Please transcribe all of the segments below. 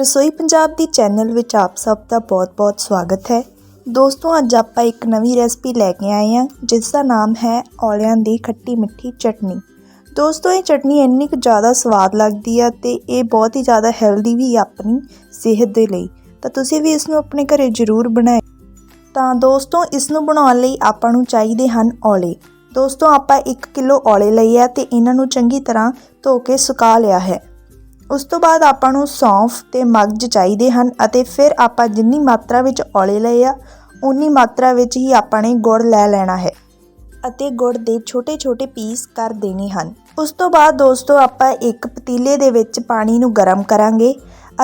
ਰਸੋਈ ਪੰਜਾਬ ਦੀ ਚੈਨਲ ਵਿੱਚ ਆਪ ਸਭ ਦਾ ਬਹੁਤ-ਬਹੁਤ ਸਵਾਗਤ ਹੈ। ਦੋਸਤੋ, ਅੱਜ ਆਪਾਂ ਇੱਕ ਨਵੀਂ ਰੈਸਪੀ ਲੈ ਕੇ ਆਏ ਹਾਂ, ਜਿਸ ਦਾ ਨਾਮ ਹੈ ਔਲਿਆਂ ਦੀ ਖੱਟੀ ਮਿੱਠੀ ਚਟਨੀ। ਦੋਸਤੋ, ਇਹ ਚਟਨੀ ਇੰਨੀ ਕੁ ਜ਼ਿਆਦਾ ਸਵਾਦ ਲੱਗਦੀ ਆ ਤੇ ਇਹ ਬਹੁਤ ਹੀ ਜ਼ਿਆਦਾ ਹੈਲਦੀ ਵੀ ਆ ਆਪਣੀ ਸਿਹਤ ਦੇ ਲਈ। ਤਾਂ ਤੁਸੀਂ ਵੀ ਇਸ ਨੂੰ ਆਪਣੇ ਘਰੇ ਜ਼ਰੂਰ ਬਣਾਏ ਤਾਂ ਦੋਸਤੋ, ਇਸ ਨੂੰ ਬਣਾਉਣ ਲਈ ਆਪਾਂ ਨੂੰ ਚਾਹੀਦੇ ਹਨ ਔਲੇ। ਦੋਸਤੋ, ਆਪਾਂ 1 ਕਿਲੋ ਔਲੇ ਲਈ ਆ ਤੇ ਇਹਨਾਂ ਨੂੰ ਚੰਗੀ ਤਰ੍ਹਾਂ ਧੋ ਕੇ ਸੁਕਾ ਲਿਆ ਹੈ। ਉਸ ਤੋਂ ਬਾਅਦ ਆਪਾਂ ਨੂੰ ਸੌਂਫ ਤੇ ਮਗਜ ਚਾਹੀਦੇ ਹਨ ਅਤੇ ਫਿਰ ਆਪਾਂ ਜਿੰਨੀ ਮਾਤਰਾ ਵਿੱਚ ਔਲੇ ਲਏ ਆ ਉਨੀ ਮਾਤਰਾ ਵਿੱਚ ਹੀ ਆਪਾਂ ਨੇ ਗੁੜ ਲੈ ਲੈਣਾ ਹੈ ਅਤੇ ਗੁੜ ਦੇ ਛੋਟੇ-ਛੋਟੇ ਪੀਸ ਕਰ ਦੇਣੇ ਹਨ। ਉਸ ਤੋਂ ਬਾਅਦ ਦੋਸਤੋ ਆਪਾਂ ਇੱਕ ਪਤੀਲੇ ਦੇ ਵਿੱਚ ਪਾਣੀ ਨੂੰ ਗਰਮ ਕਰਾਂਗੇ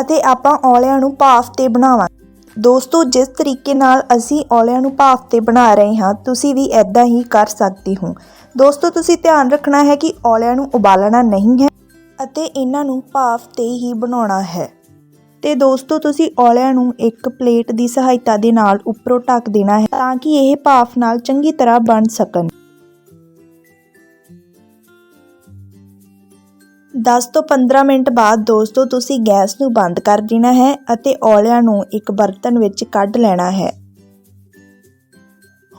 ਅਤੇ ਆਪਾਂ ਔਲਿਆਂ ਨੂੰ ਭਾਫ ਤੇ ਬਣਾਵਾਂਗੇ। ਦੋਸਤੋ, ਜਿਸ ਤਰੀਕੇ ਨਾਲ ਅਸੀਂ ਔਲਿਆਂ ਨੂੰ ਭਾਫ ਤੇ ਬਣਾ ਰਹੇ ਹਾਂ, ਤੁਸੀਂ ਵੀ ਐਦਾਂ ਹੀ ਕਰ ਸਕਦੇ ਹੋ। ਦੋਸਤੋ, ਤੁਸੀਂ ਧਿਆਨ ਰੱਖਣਾ ਹੈ ਕਿ ਔਲਿਆਂ ਨੂੰ ਉਬਾਲਣਾ ਨਹੀਂ ਹੈ। ਅਤੇ ਇਹਨਾਂ ਨੂੰ ਭਾਫ ਤੇ ਹੀ ਬਣਾਉਣਾ ਹੈ। ਤੇ ਦੋਸਤੋ, ਤੁਸੀਂ ਔਲਿਆਂ ਨੂੰ ਇੱਕ ਪਲੇਟ ਦੀ ਸਹਾਇਤਾ ਦੇ ਨਾਲ ਉੱਪਰੋਂ ਢੱਕ ਦੇਣਾ ਹੈ ਤਾਂ ਕਿ ਇਹ ਭਾਫ ਨਾਲ ਚੰਗੀ ਤਰ੍ਹਾਂ ਬਣ ਸਕਣ। 10 ਤੋਂ 15 ਮਿੰਟ ਬਾਅਦ ਦੋਸਤੋ, ਤੁਸੀਂ ਗੈਸ ਨੂੰ ਬੰਦ ਕਰ ਦੇਣਾ ਹੈ ਅਤੇ ਔਲਿਆਂ ਨੂੰ ਇੱਕ ਬਰਤਨ ਵਿੱਚ ਕੱਢ ਲੈਣਾ ਹੈ।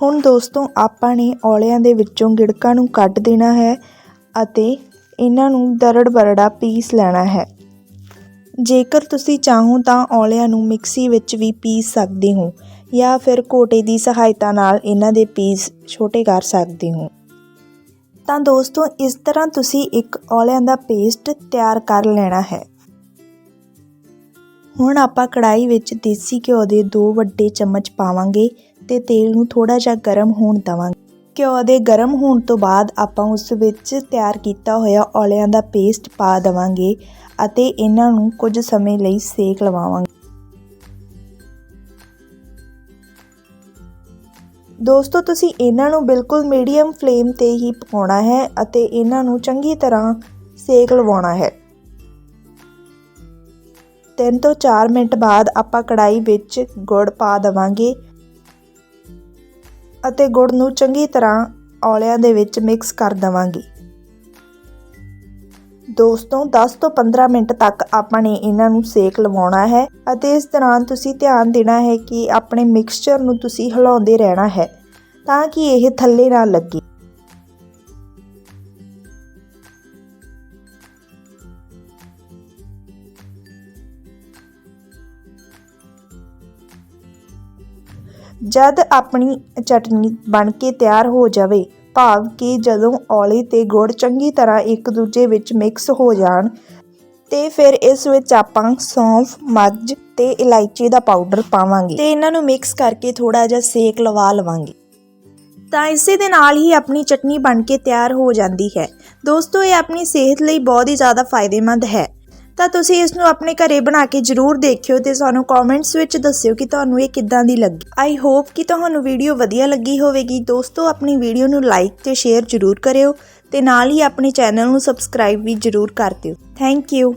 ਹੁਣ ਦੋਸਤੋ, ਆਪਾਂ ਨੇ ਔਲਿਆਂ ਦੇ ਵਿੱਚੋਂ ਗਿੜਕਾਂ ਨੂੰ ਕੱਢ ਦੇਣਾ ਹੈ ਅਤੇ ਇਹਨਾਂ ਨੂੰ ਦਰੜ ਬਰੜਾ ਪੀਸ ਲੈਣਾ ਹੈ। ਜੇਕਰ ਤੁਸੀਂ ਚਾਹੋ ਤਾਂ ਔਲਿਆਂ ਨੂੰ ਮਿਕਸੀ ਵਿੱਚ ਵੀ ਪੀਸ ਸਕਦੇ ਹੋ ਜਾਂ ਫਿਰ ਕੋਟੇ ਦੀ ਸਹਾਇਤਾ ਨਾਲ ਇਹਨਾਂ ਦੇ ਪੀਸ ਛੋਟੇ ਕਰ ਸਕਦੇ ਹੋ। ਤਾਂ ਦੋਸਤੋ, ਇਸ ਤਰ੍ਹਾਂ ਤੁਸੀਂ ਇੱਕ ਔਲਿਆਂ ਦਾ ਪੇਸਟ ਤਿਆਰ ਕਰ ਲੈਣਾ ਹੈ। ਹੁਣ ਆਪਾਂ ਕੜਾਈ ਵਿੱਚ ਦੇਸੀ ਘਿਓ ਦੇ 2 ਵੱਡੇ ਚਮਚ ਪਾਵਾਂਗੇ ਤੇ ਤੇਲ ਨੂੰ ਥੋੜਾ ਜਿਹਾ ਗਰਮ ਹੋਣ ਦਵਾਂਗੇ। ਘਿਓ ਦੇ ਗਰਮ ਹੋਣ ਤੋਂ ਬਾਅਦ ਆਪਾਂ ਉਸ ਵਿੱਚ ਤਿਆਰ ਕੀਤਾ ਹੋਇਆ ਔਲਿਆਂ ਦਾ ਪੇਸਟ ਪਾ ਦਵਾਂਗੇ ਅਤੇ ਇਹਨਾਂ ਨੂੰ ਕੁਝ ਸਮੇਂ ਲਈ ਸੇਕ ਲਵਾਵਾਂਗੇ। ਦੋਸਤੋ, ਤੁਸੀਂ ਇਹਨਾਂ ਨੂੰ ਬਿਲਕੁਲ ਮੀਡੀਅਮ ਫਲੇਮ ਤੇ ਹੀ ਪਕਾਉਣਾ ਹੈ ਅਤੇ ਇਹਨਾਂ ਨੂੰ ਚੰਗੀ ਤਰ੍ਹਾਂ ਸੇਕ ਲਵਾਉਣਾ ਹੈ। 3 ਤੋਂ 4 ਮਿੰਟ ਬਾਅਦ ਆਪਾਂ ਕੜਾਈ ਵਿੱਚ ਗੁੜ ਪਾ ਦਵਾਂਗੇ ਅਤੇ ਗੁੜ ਨੂੰ ਚੰਗੀ ਤਰ੍ਹਾਂ ਔਲਿਆਂ ਦੇ ਵਿੱਚ ਮਿਕਸ ਕਰ ਦਵਾਂਗੇ। ਦੋਸਤੋ 10 ਤੋਂ 15 ਮਿੰਟ ਤੱਕ ਆਪਾਂ ਨੇ ਇਹਨਾਂ ਨੂੰ ਸੇਕ ਲਵਾਉਣਾ ਹੈ ਅਤੇ ਇਸ ਦੌਰਾਨ ਤੁਸੀਂ ਧਿਆਨ ਦੇਣਾ ਹੈ ਕਿ ਆਪਣੇ ਮਿਕਸਚਰ ਨੂੰ ਤੁਸੀਂ ਹਿਲਾਉਂਦੇ ਰਹਿਣਾ ਹੈ ਤਾਂ ਕਿ ਇਹ ਥੱਲੇ ਨਾ ਲੱਗੇ। ਜਦ ਆਪਣੀ ਚਟਨੀ ਬਣ ਕੇ ਤਿਆਰ ਹੋ ਜਾਵੇ, ਭਾਵ ਕਿ ਜਦੋਂ ਔਲੇ ਤੇ ਗੁੜ ਚੰਗੀ ਤਰ੍ਹਾਂ ਇੱਕ ਦੂਜੇ ਵਿੱਚ ਮਿਕਸ ਹੋ ਜਾਣ, ਤੇ ਫਿਰ ਇਸ ਵਿੱਚ ਆਪਾਂ ਸੌਂਫ, ਮੱਝ ਤੇ ਇਲਾਇਚੀ ਦਾ ਪਾਊਡਰ ਪਾਵਾਂਗੇ ਤੇ ਇਹਨਾਂ ਨੂੰ ਮਿਕਸ ਕਰਕੇ ਥੋੜਾ ਜਿਹਾ ਸੇਕ ਲਵਾ ਲਵਾਂਗੇ। ਤਾਂ ਇਸੇ ਦੇ ਨਾਲ ਹੀ ਆਪਣੀ ਚਟਨੀ ਬਣ ਕੇ ਤਿਆਰ ਹੋ ਜਾਂਦੀ ਹੈ। ਦੋਸਤੋ, ਇਹ ਆਪਣੀ ਸਿਹਤ ਲਈ ਬਹੁਤ ਹੀ ਜ਼ਿਆਦਾ ਫਾਇਦੇਮੰਦ ਹੈ। ਤਾਂ ਤੁਸੀਂ ਇਸ ਨੂੰ ਆਪਣੇ ਘਰੇ ਬਣਾ ਕੇ ਜਰੂਰ ਦੇਖਿਓ ਤੇ ਸਾਨੂੰ ਕਮੈਂਟਸ ਵਿੱਚ ਦੱਸਿਓ ਕਿ ਤੁਹਾਨੂੰ ਇਹ ਕਿੱਦਾਂ ਦੀ ਲੱਗੀ। ਆਈ ਹੋਪ ਕਿ ਤੁਹਾਨੂੰ ਵੀਡੀਓ ਵਧੀਆ ਲੱਗੀ ਹੋਵੇਗੀ। ਦੋਸਤੋ, ਆਪਣੀ ਵੀਡੀਓ ਨੂੰ ਲਾਈਕ ਤੇ ਸ਼ੇਅਰ ਜਰੂਰ ਕਰਿਓ ਤੇ ਨਾਲ ਹੀ ਆਪਣੇ ਚੈਨਲ ਨੂੰ ਸਬਸਕ੍ਰਾਈਬ ਵੀ ਜਰੂਰ ਕਰ ਦਿਓ। Thank you